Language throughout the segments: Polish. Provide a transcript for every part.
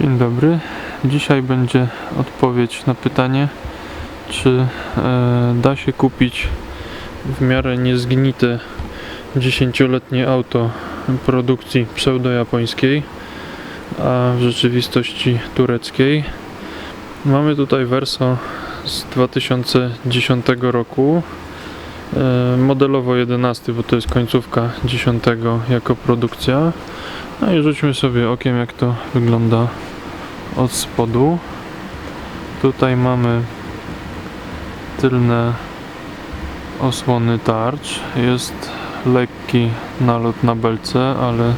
Dzień dobry. Dzisiaj będzie odpowiedź na pytanie, czy e, da się kupić w miarę niezgnite 10-letnie auto produkcji pseudojapońskiej, a w rzeczywistości tureckiej. Mamy tutaj Verso z 2010 roku, e, modelowo 11, bo to jest końcówka 10 jako produkcja. No i rzućmy sobie okiem jak to wygląda od spodu. Tutaj mamy tylne osłony tarcz. Jest lekki nalot na belce, ale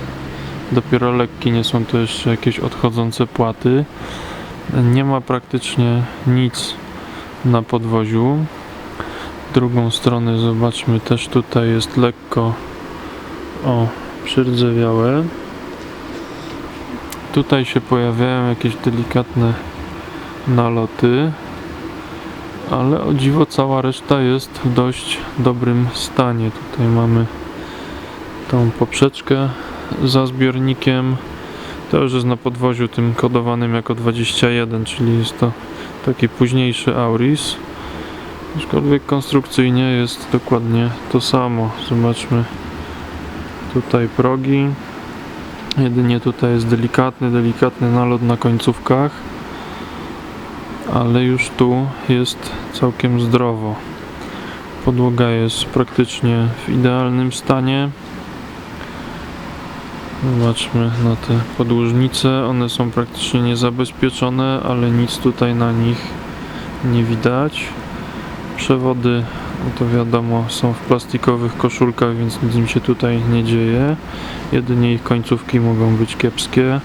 dopiero lekki, nie są to jeszcze jakieś odchodzące płaty. Nie ma praktycznie nic na podwoziu. Drugą stronę zobaczmy też tutaj jest lekko o przyrdzewiałe. Tutaj się pojawiają jakieś delikatne naloty, ale o dziwo cała reszta jest w dość dobrym stanie. Tutaj mamy tą poprzeczkę za zbiornikiem. To już jest na podwoziu tym kodowanym jako 21, czyli jest to taki późniejszy Auris. Aczkolwiek konstrukcyjnie jest dokładnie to samo. Zobaczmy tutaj progi. Jedynie tutaj jest delikatny, delikatny nalot na końcówkach, ale już tu jest całkiem zdrowo. Podłoga jest praktycznie w idealnym stanie. Zobaczmy na te podłużnice. One są praktycznie niezabezpieczone, ale nic tutaj na nich nie widać. Przewody, no to wiadomo, są w plastikowych koszulkach, więc nic im się tutaj nie dzieje. Jedynie ich końcówki mogą być kiepskie.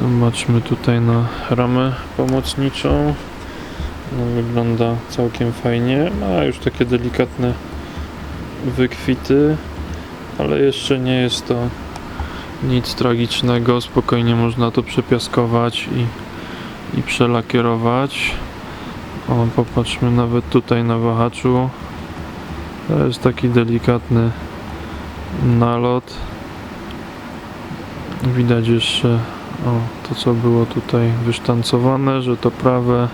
Zobaczmy tutaj na ramę pomocniczą. No, wygląda całkiem fajnie. Ma już takie delikatne wykwity, ale jeszcze nie jest to nic tragicznego. Spokojnie można to przepiaskować i, i przelakierować. O, popatrzmy nawet tutaj na wahaczu. To jest taki delikatny nalot. Widać jeszcze o, to, co było tutaj wysztancowane, że to prawe.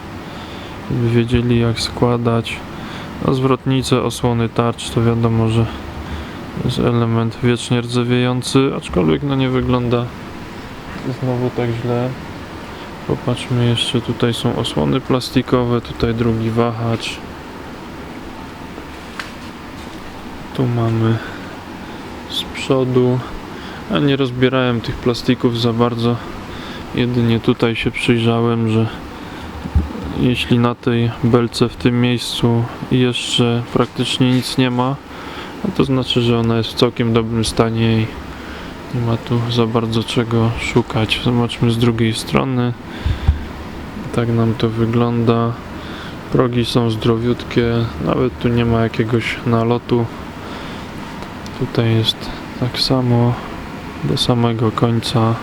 Wiedzieli, jak składać. No, zwrotnice, osłony tarcz, to wiadomo, że jest element wiecznie rdzewiejący, aczkolwiek no nie wygląda znowu tak źle. Popatrzmy jeszcze, tutaj są osłony plastikowe, tutaj drugi wahacz. Tu mamy z przodu. A nie rozbierałem tych plastików za bardzo. Jedynie tutaj się przyjrzałem, że jeśli na tej belce w tym miejscu jeszcze praktycznie nic nie ma, no to znaczy, że ona jest w całkiem dobrym stanie i nie ma tu za bardzo czego szukać. Zobaczmy z drugiej strony. Tak nam to wygląda. Progi są zdrowiutkie, nawet tu nie ma jakiegoś nalotu. Tutaj jest tak samo do samego końca.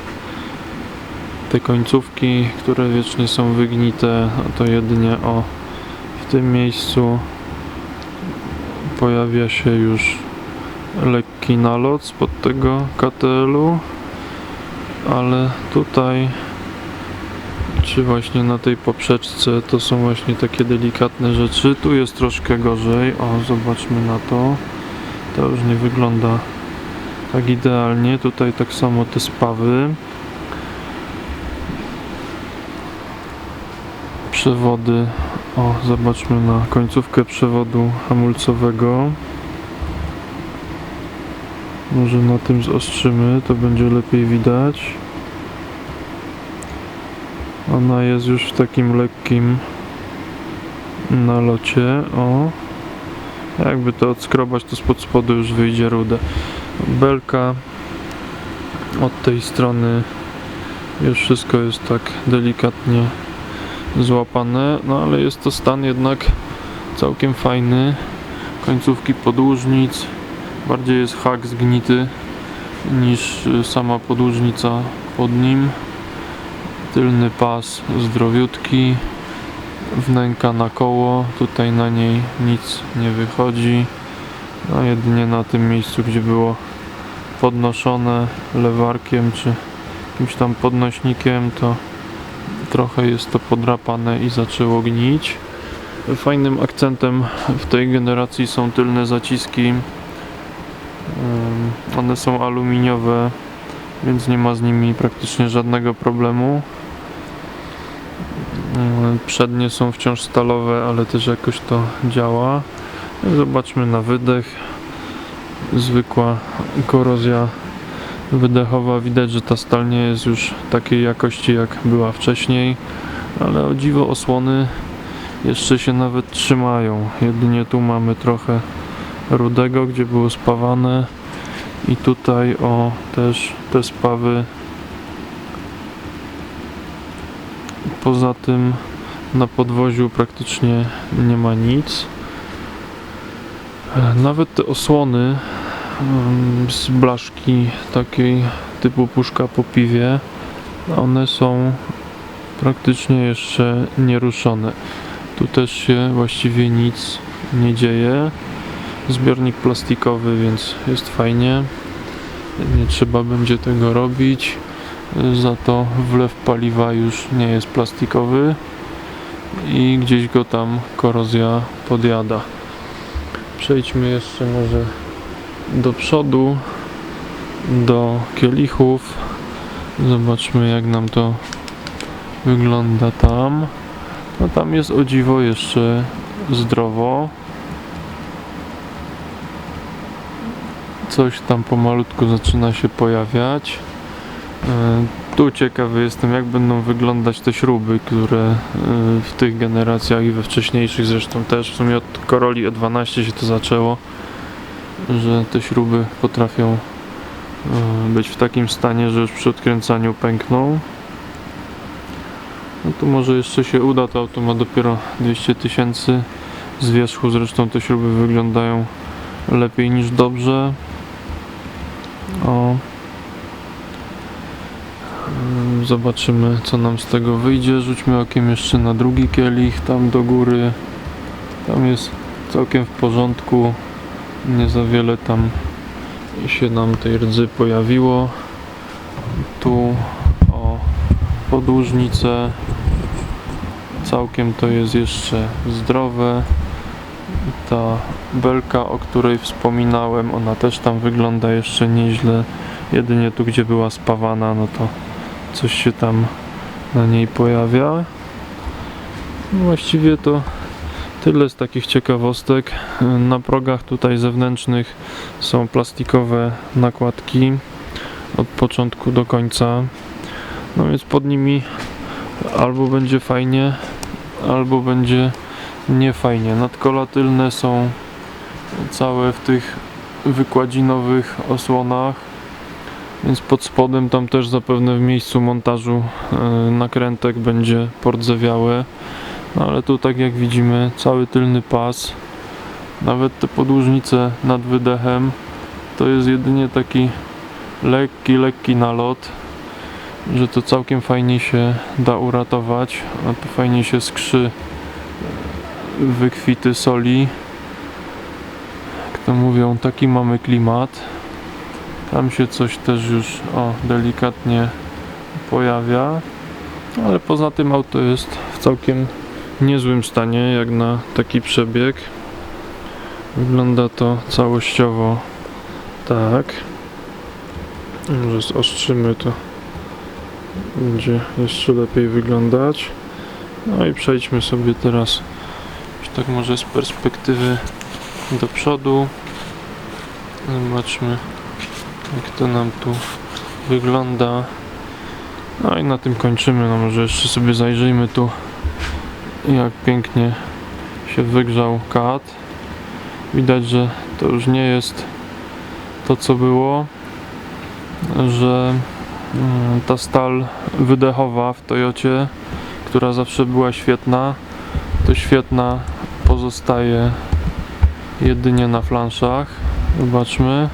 Te końcówki, które wiecznie są wygnite, no to jedynie o w tym miejscu pojawia się już lekki nalot spod tego KTL-u, ale tutaj czy właśnie na tej poprzeczce to są właśnie takie delikatne rzeczy. Tu jest troszkę gorzej. O, zobaczmy na to. To już nie wygląda tak idealnie. Tutaj tak samo te spawy. Przewody. O, zobaczmy na końcówkę przewodu hamulcowego. Może na tym zostrzymy, to będzie lepiej widać. Ona jest już w takim lekkim nalocie. O. Jakby to odskrobać, to spod spodu już wyjdzie rude. Belka od tej strony już wszystko jest tak delikatnie złapane, no ale jest to stan jednak całkiem fajny. Końcówki podłużnic, bardziej jest hak zgnity niż y, sama podłużnica pod nim. Tylny pas zdrowiutki, wnęka na koło, tutaj na niej nic nie wychodzi. No jedynie na tym miejscu, gdzie było podnoszone lewarkiem czy jakimś tam podnośnikiem, to trochę jest to podrapane i zaczęło gnić. Fajnym akcentem w tej generacji są tylne zaciski. One są aluminiowe, więc nie ma z nimi praktycznie żadnego problemu. Ym, Przednie są wciąż stalowe, ale też jakoś to działa. Zobaczmy na wydech. Zwykła korozja wydechowa. Widać, że ta stal nie jest już takiej jakości jak była wcześniej, ale o dziwo osłony jeszcze się nawet trzymają. Jedynie tu mamy trochę rudego, gdzie było spawane i tutaj o też te spawy. Poza tym na podwoziu praktycznie nie ma nic. Nawet te osłony mm, z blaszki takiej typu puszka po piwie, one są praktycznie jeszcze nieruszone. Tu też się właściwie nic nie dzieje. Zbiornik plastikowy, więc jest fajnie. Nie trzeba będzie tego robić. Za to wlew paliwa już nie jest plastikowy i gdzieś go tam korozja podjada. Przejdźmy jeszcze może do przodu, do kielichów. Zobaczmy jak nam to wygląda tam. No tam jest o dziwo jeszcze zdrowo. Coś tam pomalutku zaczyna się pojawiać. E, Tu ciekawy jestem, jak będą wyglądać te śruby, które e, w tych generacjach i we wcześniejszych zresztą też, w sumie od Coroli E12 się to zaczęło, że te śruby potrafią e, być w takim stanie, że już przy odkręcaniu pękną. No tu może jeszcze się uda, to auto ma dopiero 200 tysięcy z wierzchu, zresztą te śruby wyglądają lepiej niż dobrze. O. Ym, Zobaczymy co nam z tego wyjdzie. Rzućmy okiem jeszcze na drugi kielich, tam do góry. Tam jest całkiem w porządku. Nie za wiele tam się nam tej rdzy pojawiło. Tu o podłużnicę. Całkiem to jest jeszcze zdrowe. Ta belka, o której wspominałem, ona też tam wygląda jeszcze nieźle. Jedynie tu, gdzie była spawana, no to coś się tam na niej pojawia. No Właściwie to tyle z takich ciekawostek. Na progach tutaj zewnętrznych są plastikowe nakładki od początku do końca. No więc pod nimi albo będzie fajnie, albo będzie niefajnie. Nadkola tylne są całe w tych wykładzinowych osłonach, więc pod spodem tam też zapewne w miejscu montażu e, nakrętek będzie pordzewiałe. No ale tu tak jak widzimy cały tylny pas, nawet te podłużnice nad wydechem to jest jedynie taki lekki, lekki nalot, że to całkiem fajnie się da uratować, a tu fajnie się skrzy wykwity soli. Jak to mówią, taki mamy klimat. Tam się coś też już o, delikatnie pojawia. Ale poza tym auto jest w całkiem niezłym stanie, jak na taki przebieg. Wygląda to całościowo tak. Może zostrzymy to. Będzie jeszcze lepiej wyglądać. No i przejdźmy sobie teraz tak może z perspektywy do przodu. Zobaczmy jak to nam tu wygląda. No i na tym kończymy. No może jeszcze sobie zajrzyjmy tu jak pięknie się wygrzał kat. Widać, że to już nie jest to co było, że mm, ta stal wydechowa w Toyocie, która zawsze była świetna, to świetna pozostaje jedynie na flanszach. Zobaczmy.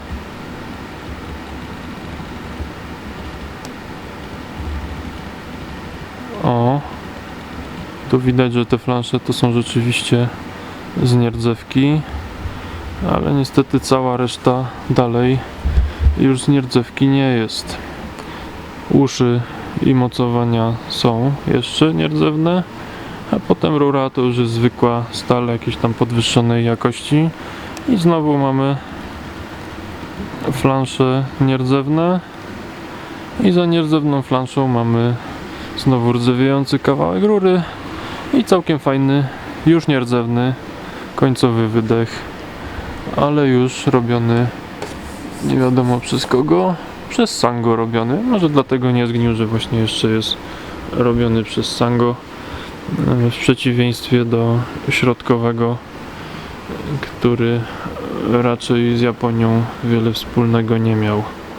O. Tu widać, że te flansze to są rzeczywiście z nierdzewki, ale niestety cała reszta dalej już z nierdzewki nie jest. uszy i mocowania są jeszcze nierdzewne, a potem rura to już jest zwykła stal jakiejś tam podwyższonej jakości. I znowu mamy flansze nierdzewne. I za nierdzewną flanszą mamy znowu rdzewiejący kawałek rury i całkiem fajny, już nierdzewny końcowy wydech, ale już robiony nie wiadomo przez kogo, przez Sango robiony. Może dlatego nie zgnił, że właśnie jeszcze jest robiony przez Sango w przeciwieństwie do środkowego, który raczej z Japonią wiele wspólnego nie miał.